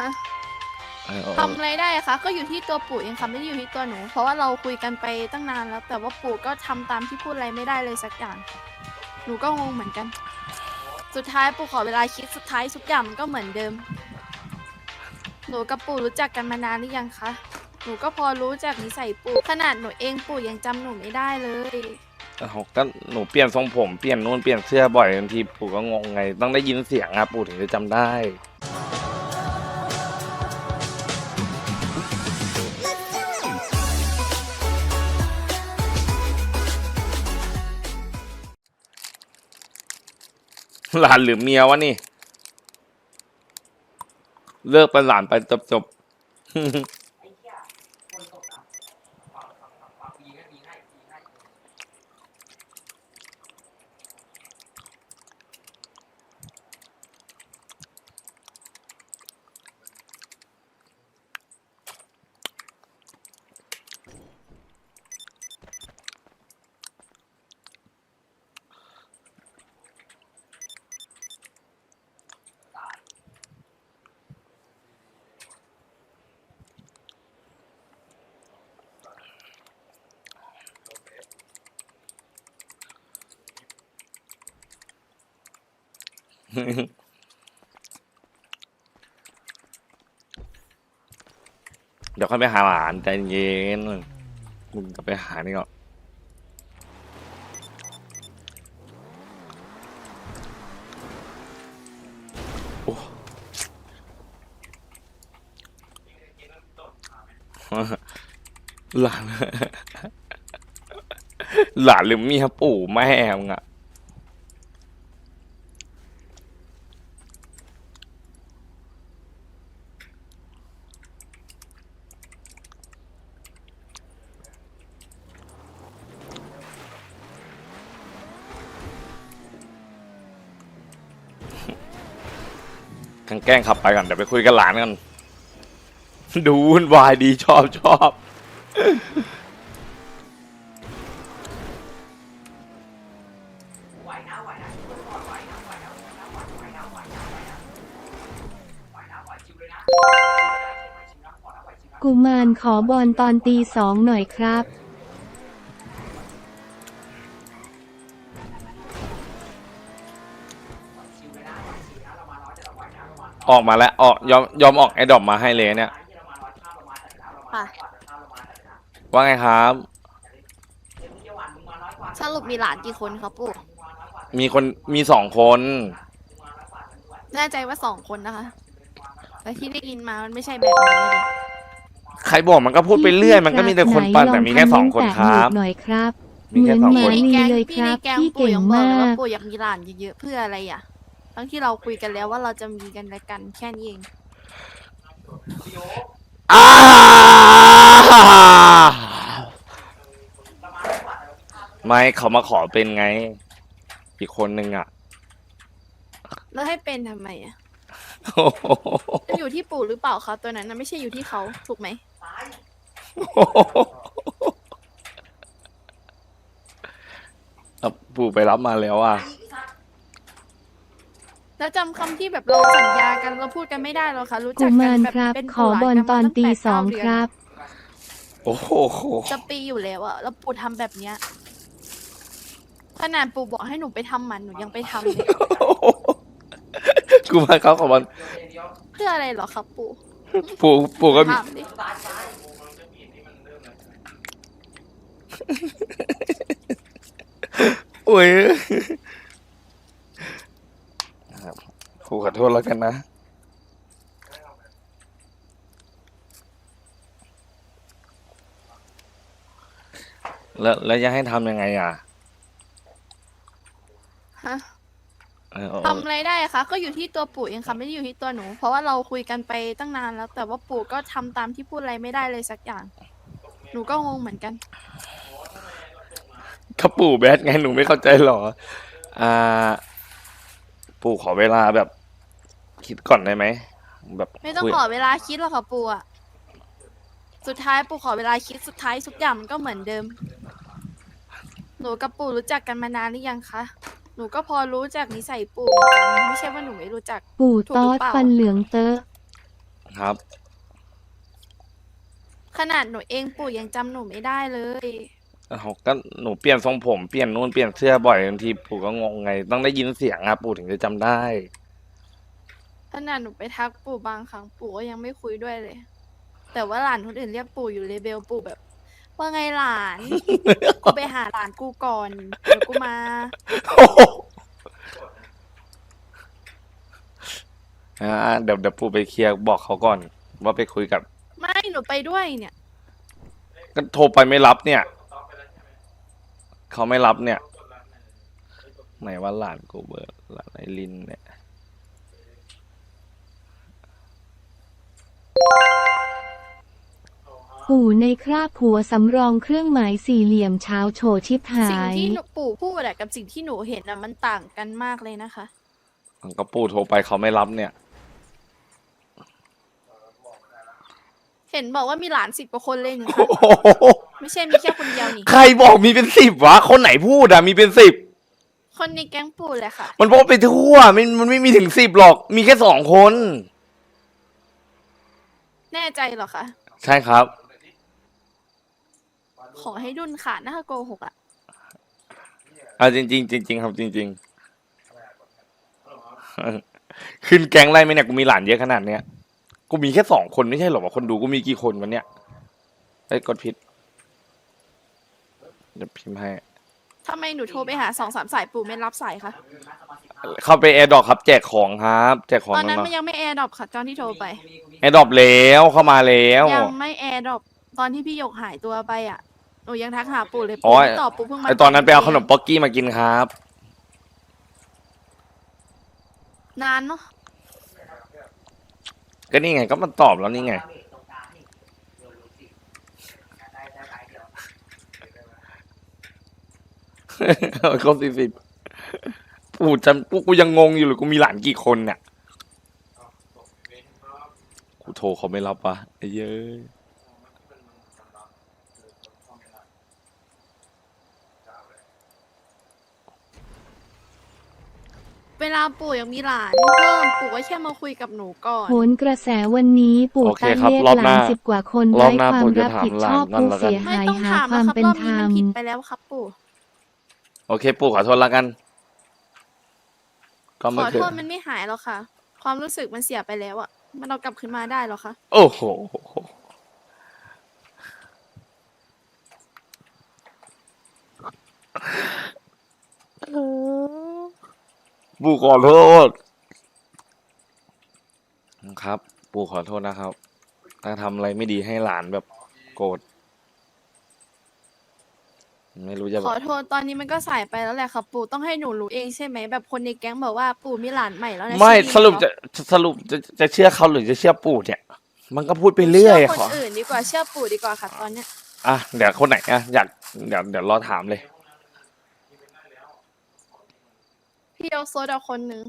ฮะเออเออทำอะไรได้คะ ก็อยู่ที่ตัวปู่เองค่ะไม่ได้อยู่ที่ตัวหนู เพราะว่าเราคุยกันไปตั้งนานแล้ว แต่ว่าปู่ก็ทำตามที่พูดอะไรไม่ได้เลยสักอย่าง หนูก็งงเหมือนกัน สุดท้ายปู่ขอเวลาคิดสุดท้ายทุกอย่างมันก็เหมือนเดิม หนูกับปู่รู้จักกันมานานหรือยังคะ หนูก็พอรู้จักนิสัยปู่ขนาดหนูเองปู่ยังจำหนูไม่ได้เลย เออก็หนูเปลี่ยนทรงผมเปลี่ยนนู่นเปลี่ยนเสื้อบ่อยบางทีปู่ก็งงไง ต้องได้ยินเสียงอะปู่ถึงจะจำได้ หลานหรือเมียวะนี่ เลิกเป็นหลานไปจบจบ เดี๋ยวค่อยไปหาหลานใจเย็นมึงก็ไปหานี่ก่อนโอ้หลาน หลานหรือเมียปู่แม่มึงอะ กางแกล้งขับไปก่อนเดี๋ยวไปคุยกับหลานกัน ดูวุ่นวายดีชอบชอบกุมารขอบอลตอนตีสองหน่อยครับ ออกมาแล้วออกยอมยอมออกไอ้ดอกมาให้เลยเนี่ย ค่ะ ว่าไงครับ สรุปมีหลานกี่คนครับปู่มีคนมีสองคน แน่ใจว่าสองคนนะคะ แต่ที่ได้ยินมามันไม่ใช่แบบนี้เลย ใครบอกมันก็พูดไปเรื่อย มันก็มีแต่คนปั่นแต่มีแค่สองคนครับ หน่อยครับ มีแค่สองเหมืคอนนหพี่มาในแก๊งเลยพี่ครัในบแก๊งพี่ปู่เก่งยังบอกเลยมาว่ากปู่อยากมีหลานเยอะๆเพื่ออะไรอะ ทั้งที่เราคุยกันแล้วว่าเราจะมีกันและกันแค่นี้เอง อ้าไม่เขามาขอเป็นไง อีกคนนึงอะแล้วให้เป็นทำไมอะโอ้โหจะอยู่ที่ปู่หรือเปล่าคะตัวนั้นนะไม่ใช่อยู่ที่เขาถูกไหมเอาปู่ไปรับมาแล้วอะ แล้วจำคำที่แบบเราสัญญากันเราพูดกันไม่ได้หรอคะรู้กุจักกัมานรแบบครับ เป็นขอบอลตอนตีสองครัรับโอ้โหจะปีอยู่แล้วอะแล้วปู่ทำแบบเนี้ยขนาดปู่บอกให้หนูไปทำมันหนูยังไปทำเลยกูมาเขาขอบอลเพื่ออะไรเหรอครับปู่ปู่ปู่ก็มีถามดิโอ้ยครับ ปู่ขอโทษแล้วกันนะ แล้วแล้วจะให้ทำยังไงอะฮะเออเออทำอะไรได้คะก็อยู่ที่ตัวปู่เองค่ะไม่ได้อยู่ที่ตัวหนู เพราะว่าเราคุยกันไปตั้งนานแล้ว แต่ว่าปู่ก็ทำตามที่พูดอะไรไม่ได้เลยสักอย่าง หนูก็งงเหมือนกันก็ปู่แบดไงหนูไม่เข้าใจหรอ อ่า ปู่ขอเวลาแบบ คิดก่อนได้ไหมแบบไม่ต้องคุยขอเวลาคิดหรอกค่ะปู่อะสุดท้ายปู่ขอเวลาคิดสุดท้ายทุกอย่างมันก็เหมือนเดิม หนูกับปู่รู้จักกันมานานหรือยังคะ หนูก็พอรู้จักนิสัยปู่เหมือนกันไม่ใช่ว่าหนูไม่รู้จัก ปู่ถูกตหรืออดเปล่า ฟันเหลืองเตอะครับ ขนาดหนูเองปู่ยังจำหนูไม่ได้เลยเขาก็หนูเปลี่ยนทรงผมเปลี่ยนนู่นเปลี่ยนเสื้อบ่อยบางทีปู่ก็งงไง ต้องได้ยินเสียงอะปู่ถึงจะจำได้ ขนาดหนูไปทักปู่บางครั้งปู่ก็ยังไม่คุยด้วยเลย แต่ว่าหลานคนอื่นเรียกปู่อยู่เลเบลปู่แบบ ว่าไงหลาน กูไปหาหลานกูก่อนเดี๋ยวกูมาอ่าเดี๋ยวเดี๋ยวปู่ไปเคลียร์บอกเขาก่อน ว่าไปคุยกับไม่หนูไปด้วยเนี่ย ก็โทรไปไม่รับเนี่ย เขาไม่รับเนี่ย ไหนว่าหลานกูเบอร์หลานไอรินเนี่ย ปู่ในคราบหัวสำรองเครื่องหมายสี่เหลี่ยมเช้าโฉชิบหาสิ่งย ที่หนูปู่พูดอะกับสิ่งที่หนูเห็นอะมันต่างกันมากเลยนะคะ ก็ปู่โทรไปเขาไม่รับเนี่ย เห็นบอกว่ามีหลานสิบกว่าคนเลยนี่โอ้คะโหไม่ใช่มีแค่คนเดียวนี่ ใครบอกมีเป็นสิบวะ คนไหนพูดอะมีเป็นสิบ คนในแก๊งปู่เลยค่ะ มันพูดไปทั่วมันมันไม่มีถึงสิบหรอก มีแค่สองคน แน่ใจเหรอคะ ใช่ครับ ขอให้ดุนขาดนะคะโกหกอะเอาจริงจริงๆจริงๆครับจริง ๆ ขึ้นแก๊งไรไหมเนี่ยกูมีหลานเยอะขนาดเนี้ยกูมีแค่สองคนไม่ใช่หรอวะคนดูกูมีกี่คนวันเนี้ยไอ้ยกดผิดเดี๋ยวพิมพ์ให้ ทำไมหนูโทรไปหาสองสามสายปู่ไม่รับสายคะเข้าไปแอร์ดอกครับแจกของครับ แจกของตอนนั้นน้องมันยังไม่แอร์ดรอปค่ะตอนที่โทรไปๆแอร์ดอกแล้วเข้ามาแล้ว ยังไม่แอร์ดรอปตอนที่พี่หยกหายตัวไปอะ หนูยังทักหาปู่เลยอ๋ปู่อไม่ตอบปู่เพิ่งมาไอตอนนั้นไปเอาขนมป๊อกกี้มากินครับ นานเนาะก็นี่ไงก็มันตอบแล้วนี่ไงเขาสี่สิบปู่จำกูกูยังงงอยู่เลยกูมีหลานกี่คนเนี่ย กูโทรเขาไม่รับวะไอ้เย้ย เวลาปู่ยังมีหลานเพิ่มปู่ก็แค่มาคุยกับหนูก่อน โหนกระแสวันนี้ปู่โอเคตั้งครับเรียกรอบหหลาน้านสิบกว่าคนรอบไร้หน้าความปู่จะรับถามผิดชอบหลานนั่นผู้แล้วกัน เสียไม่หายต้องหาถามควานะมครับเป็นรอบธรนี้รมันม ผิดไปแล้วครับปู่ โอเค ปู่ขอโทษแล้วกัน ก็ขเมื่ออคืโทนษมันไม่หายหรอกค่ะ ความรู้สึกมันเสียไปแล้วอะมันเอากลับคืนมาได้หรอคะ โอ้โห ปู่ขอโทษ ครับ ปู่ขอโทษนะครับถ้าทำอะไรไม่ดีให้หลานแบบโกรธไม่รู้จะแบขอบโทษตอนนี้มันก็สายไปแล้วแหละค่ะปู่ต้องให้หนูรู้เองใช่ไหมแบบคนในแก๊งบอกว่าปู่มีหลานใหม่แล้วนะไม่ชื่อสรุปเหจะสรุปจะจะเชื่อเขาหรือจะเชื่อปู่เนี่ย มันก็พูดไปเรื่อยเชื่อขคอนอื่นดีกว่าเชื่อปู่ดีกว่าค่ะตอนเนี้ย อะเดี๋ยวคนไหนอะอยากเดี๋ยวเดี๋ยวรอถามเลย พี่เอาโซดาคนหนึ่ง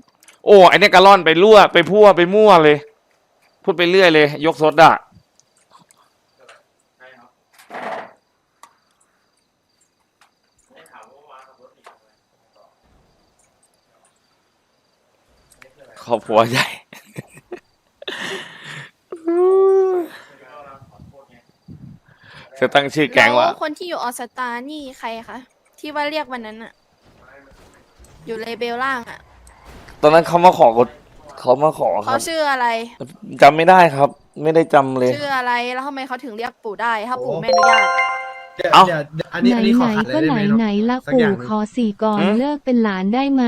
โอ้ไอเนี่ยกะล่อนไปรั่วไปพั่วไปมั่วเลย พูดไปเรื่อยเลย ยกซดอะครอบครัวใหญ่ จะตั้งชื่อแก๊งว่า แล้วคนที่อยู่ออสตานี่ใครคะ ที่ว่าเรียกวันนั้นอะ อยู่เลเบลล่างอะตอนนั้นเขามาขอกดเขามาขอคเขารับชื่ออะไร จำไม่ได้ครับ ไม่ได้จำเลย ชื่ออะไรแล้วทำไมเขาถึงเรียกปู่ได้ถ้าปู่ไม่อนุญาตเดี๋ยวเอ้า เดี๋ยวเดี๋ยวอันนี้ไหนอันนี้ขอไหนขัดเลยก็ได้ไหนไหมเนาะ ไหนละสักอปู่ย่างหนึ่ง ขอสี่ก่อนหืม เลิกเป็นหลานได้ไหม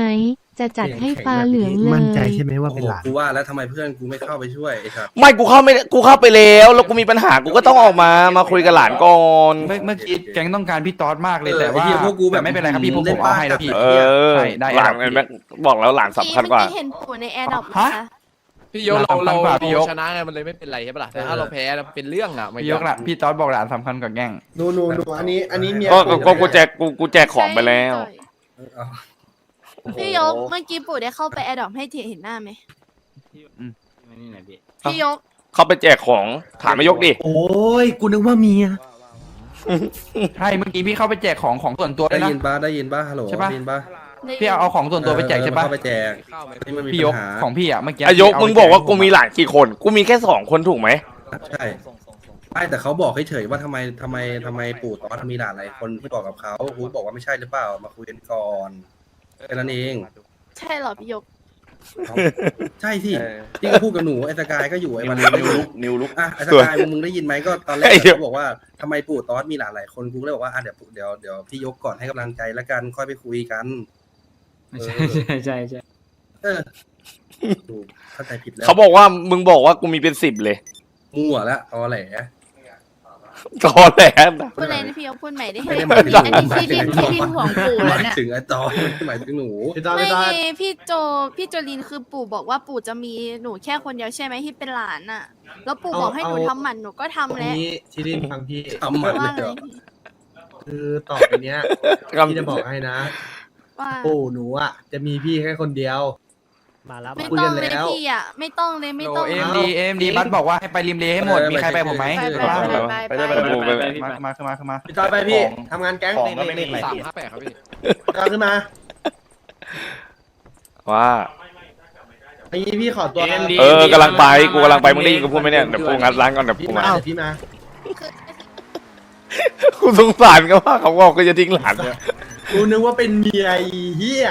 จะจัดให้ฟ้าเหลืองเลย มั่นใจใช่ไหมว่าเป็นหลานกูว่าแล้วทำไมเพื่อนกูไม่เข้าไปช่วยไอ้ครับไม่กูเข้าไม่กูเข้าไปแล้ว แล้วกูมีปัญหากูก็ต้องออกมามาคุยกับหลานก่อน เมื่อเมื่อกี้แก๊งต้องการพี่ตอดมากเลยเออแต่ว่าไอ้เหี้ยพวกกูแบบแต่ไม่เป็นไรครับพี่พวกผมเล่นเอาบ้าให้แล้วพี่จัดเออใช่ได้หลานครับแม่งบอกแล้วหลานสำคัญกว่าเมื่อกี้เห็นปู่ในแอร์ดรอปฮะคะพี่ยกเราหลานสำคัญเรากว่าพี่ยกชนะไงมันเลยไม่เป็นไรใช่ปะล่ะแต่ถ้าเราแพ้นะเป็นเรื่องอะไม่พี่ยกละพี่ตอดบอกหลานสำคัญกว่าแก๊งหนูหนูหนูอันนี้อันนี้เมียก็ก็คุยก็บกูแจกกูกูแจกของไปแล้วใช่เอา พี่ยกเมื่อกี้ปู่ได้เข้าไปแอร์ดรอปให้เทียเห็นหน้าไหมพี่ยกเข้าไปแจกของถามไม่ยกดิโอ้ยกูนึกว่าเมียใช่เมื่อกี้พี่เข้าไปแจกของของส่วนตัวด้ได้วยนะ ยินป้าได้ยินป้าฮัลโหลใช่ปะ ได้ยินป้าได้พี่เอาเอาของส่วนตัวไปแจกใช่ปะเข้าไปแจกเข้าไหมนี่มันมีพี่ยปักญหาของพี่อะเมื่อกี้อายกพี่เมึงบอกว่ากูมีหลานกี่คน กูมีแค่สองคนถูกไหมใช่ไม่แต่เขาบอกเฉยๆว่าทำไมทำไมทำไมปู่ตอสมีหลานหลายคนที่บอกกับเขากูบอกว่าไม่ใช่หรือเปล่ามาคุยกันก่อน แค่นั้นเองใช่เหรอพี่ยกเอาใช่ที่ที่ก็พูดกับหนูไอ้สกายก็อยู่ไอ้วันนี้ก็อยู่นิวลุก อะไอ้สกายมึงได้ยินไหมก็ตอนแรกไอ้เหี้ย เขาบอกว่าทำไมปู่ตอสมีหลานหลายคนกูก็เลยบอกว่าอะเดี๋ยวเดี๋ยวเดี๋ยวพี่ยกก่อนให้กำลังใจแล้วกันค่อยไปคุยกัน ใช่ใช่ใช่ใช่เออถูกเข้าใจผิดแล้วเขาบอกว่ามึงบอกว่ากูมีเป็นสิบเลย มั่วแล้วตอแหล ตอแหลนะพูดอะไรนะพี่ยกพูดใหม่ได้ไหมไม่ได้หมายถึง อันนี้พี่พี่พี่พี่ห่วงปู่หแล้วมายเนี่ยถึงไอ้ตอไม่ได้หมายถึงหนู พี่ตอดไม่พี่ตอดพี่โจพี่โจลินคือปู่บอกว่าปู่จะมีหนูแค่คนเดียวใช่ไหมที่เป็นหลานน่ะ แล้วปู่บอกให้หนูทำหมันหนูก็ทำอันแล้วนี้ชิลินฟังพี่ทำหมันว่าเลยอะไรเหรอพี่คือต่อไปเนี้ยกำพี่จะบอกให้นะ ว่าปู่หนูอะจะมีพี่แค่คนเดียว มาแล้วไม่คุยต้กัองนเลยแล้วพี่อะไม่ต้องเลยไม่ต้อง เอ็มดีเอ็มดีบัสบอกว่าให้ไปริมเลให้หมดมีใครไปผมไหมไปไปมาไปไปไปไปไปไปไปมาขึ้นมาขึ้นมาขึ้นมาพี่จอยไปพี่ทำงานแก๊งของก็ไม่มีสามห้าแปดครับพี่จอยขึ้นมาว่าอันนี้พี่ขอตัวเออกำลังไปกูกำลังไปมึงได้ยินกูพูดไหมเนี่ยเดี๋ยวกูงัดร้านก่อนเดี๋ยวพี่กูมามาเดี๋ยวพี่มากูสงสารเขาว่าเขาบอกกูจะทิ้งหลานเนี่ยกูนึกว่าเป็นเมียไอ้เฮีย